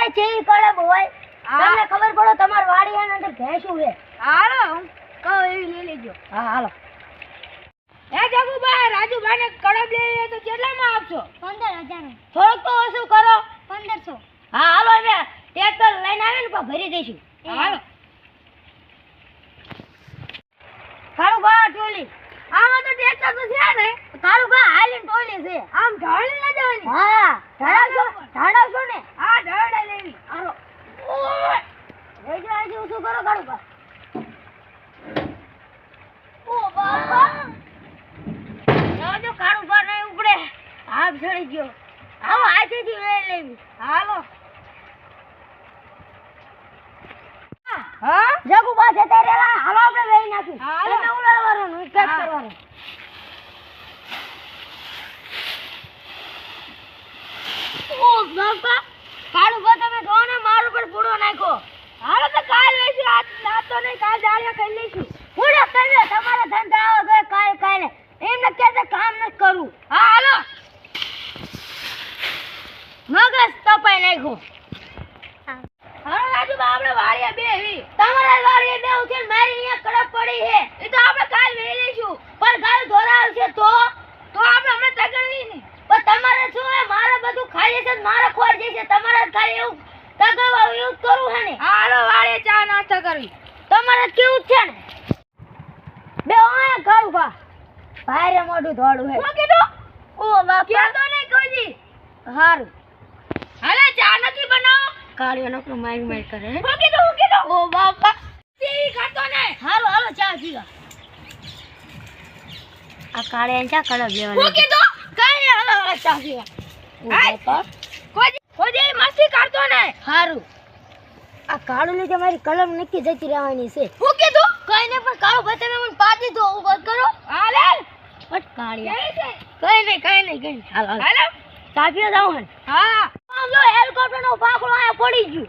નો જેવી કળબ હોય? તમને ખબર પડો તમાર વાડીયાની અંદર ભેંસું છે. હાલો કહો એવી લઈ લેજો. હા હાલો. હે જગુભાઈ રાજુભાઈ ને કળબ લઈ લે તો કેટલામાં આપશો? પંદર હજાર થોડુંક તો ઓછું કરો. 1500 હા હાલો અમે ટ્રેક્ટર લઈને આવે ને ભરી દઈશું. હાલો. કાળું બા ટોલી. આમાં તો ટ્રેક્ટર તો છે ને. કાળું બા હાલીને ટોલી છે આમ ઢાળી ના જવાની હા ઢાળાવશો ઢાળાવશો ને હા ઢાળા લેવી હાલો ઓય રહેજો રહેજો ઓછું કરો કાળું બા ઓ બાપા જો કાળું બા નહીં ઉપડે હાથ ચડી ગયો. આવો હાથેથી લઈ લેવી. હાલો. હા? જગુ બા જતા રેલા હાલો આપણે લઈ નાખી હાલો. પેક હા. કરવાનું. ઓ બાપા. કાળું બા તમે જો મારું પર પૂડો નાખ્યો હાલો તો કાલ લઈશું આજ ના તો નહીં કાલ જાળિયા ખાઈ લઈશું પૂડો તમે તમારા ધંધા આવો ગયો કાંઈ કાંઈ ને એમને કહેતા કામ નથી કરવું હા હાલો મગજ તપાઈ નાખ્યું. હા. રાજુભાઈ આપણે વાળીએ બે એવી. તમારા વાળીએ બે છે મારી અહીંયા કડક પડી છે. એ તો આપણે કાલ વેઈ લઈશું. પણ કાલ ધોરાવશે તો? તો આપણે હમણાં તગડવી નહીં. પણ તમારે શું હે મારે બધું ખાઈ જશે મારે ખોર જશે? તમારે ખાલી એવું તગડવા એવું કરું હે ને? હાલો વાળીએ ચા નાસ્તા કરવી. તમારે કેવું છે ને? બે ઓય ઘર ઊભા. ભાઈ રે મોઢું ધોળું હે શું કીધું? ઓ બાપા. કહેતો નહીં કોઈ હારું. હાલે ચા નથી બનાવો? કાળિયો નકરો મારી મારી કરે હે? દો કીધું દો ઓ બાપા. સી ખાતો ને. હાલો હાલો ચા પીવા આ કાળિયા ચા કડબ શું લેવા કીધું? કઈ નહીં હાલો હાલો ચા પીવા ઓ બાપા. કોઈ દી- કોઈ મસ્તી કરતો ને. હારું. આ કાળું લીધે મારી કલમ નક્કી જતી રહેવાની છે. હું કીધું? કઈ નહીં પણ કાળું ભાઈ તમે મને પાડી દો ઊભો કરો. હાલે બટ કાળિયા. કઈ નહીં કઈ નહીં કઈ હાલો હાલો. હાલો. જાઉં હા. જો હેલિકોપ્ટર નો પાકડો અહીંયા પડી ગયો.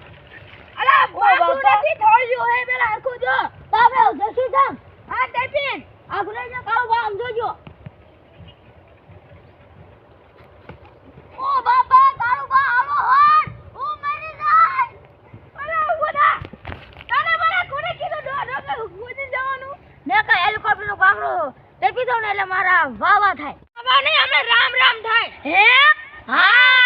અલા બાપા. બાપુ. નથી થોડ્યું હે પેલા હરખું જો તો જશું જામ. હા ટેપિન આખું લઈ કાળો કાળું જોજો. ઓ બાપા કાળું બા આવો હટ. હું મરી જાય. અલા ગોડા. તને મને કોને કીધું? ડો ડો કે ઊભી જવાનું. મે કા હેલિકોપ્ટર નો પાકડો ટેપી દઉં ને એટલે મારા વાવા થાય. વાવા નહીં અમે રામ રામ થાય. હે? હા.